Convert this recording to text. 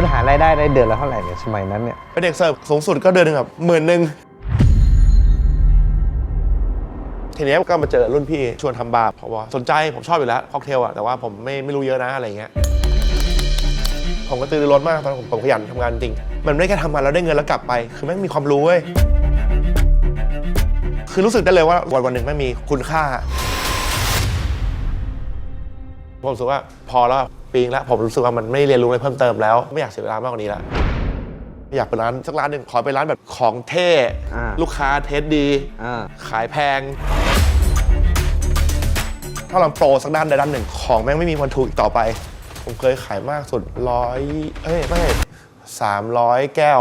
คุณหารายได้ได้เดือนละเท่าไหร่เนี่ยสมัยนั้นเนี่ยเป็นเด็กเสิร์ฟสูงสุดก็เดือนหนึ่งแบบหมื่นหนึ่งทีนี้ก็มาเจอรุ่นพี่ชวนทำบาร์เพราะว่าสนใจผมชอบอยู่แล้วค็อกเทลอะแต่ว่าผมไม่ไม่รู้เยอะนะอะไรเงี้ยผมก็ตื่นร้นมากตอนนนผมผมขยันทำงานจริง มันไม่ได้แค่ทำงานแล้วได้เงินแล้วกลับไป คือแม่งมีความรู้เว้ยคือรู้สึกได้เลยว่าวันวันหนึ่งแม่งมีคุณค่า ผมรู้สึกว่าพอแล้ว ปีงแล้วผมรู้สึกว่ามันไม่เรียนรู้อะไรเพิ่มเติมแล้ว ไม่อยากเสียเวลามากกว่านี้แล้วอยากเป็นร้านสักร้านหนึ่งขอเป็นร้านแบบของเท่อ่าลูกค้าเทสดีอ่า ขายแพง ถ้าเราโปรสักด้านใดด้านหนึ่งของแม่งไม่มีวันถูกอีกต่อไป ผมเคยขายมากสุดร้อยเอ้ยไม่สามร้อยแก้ว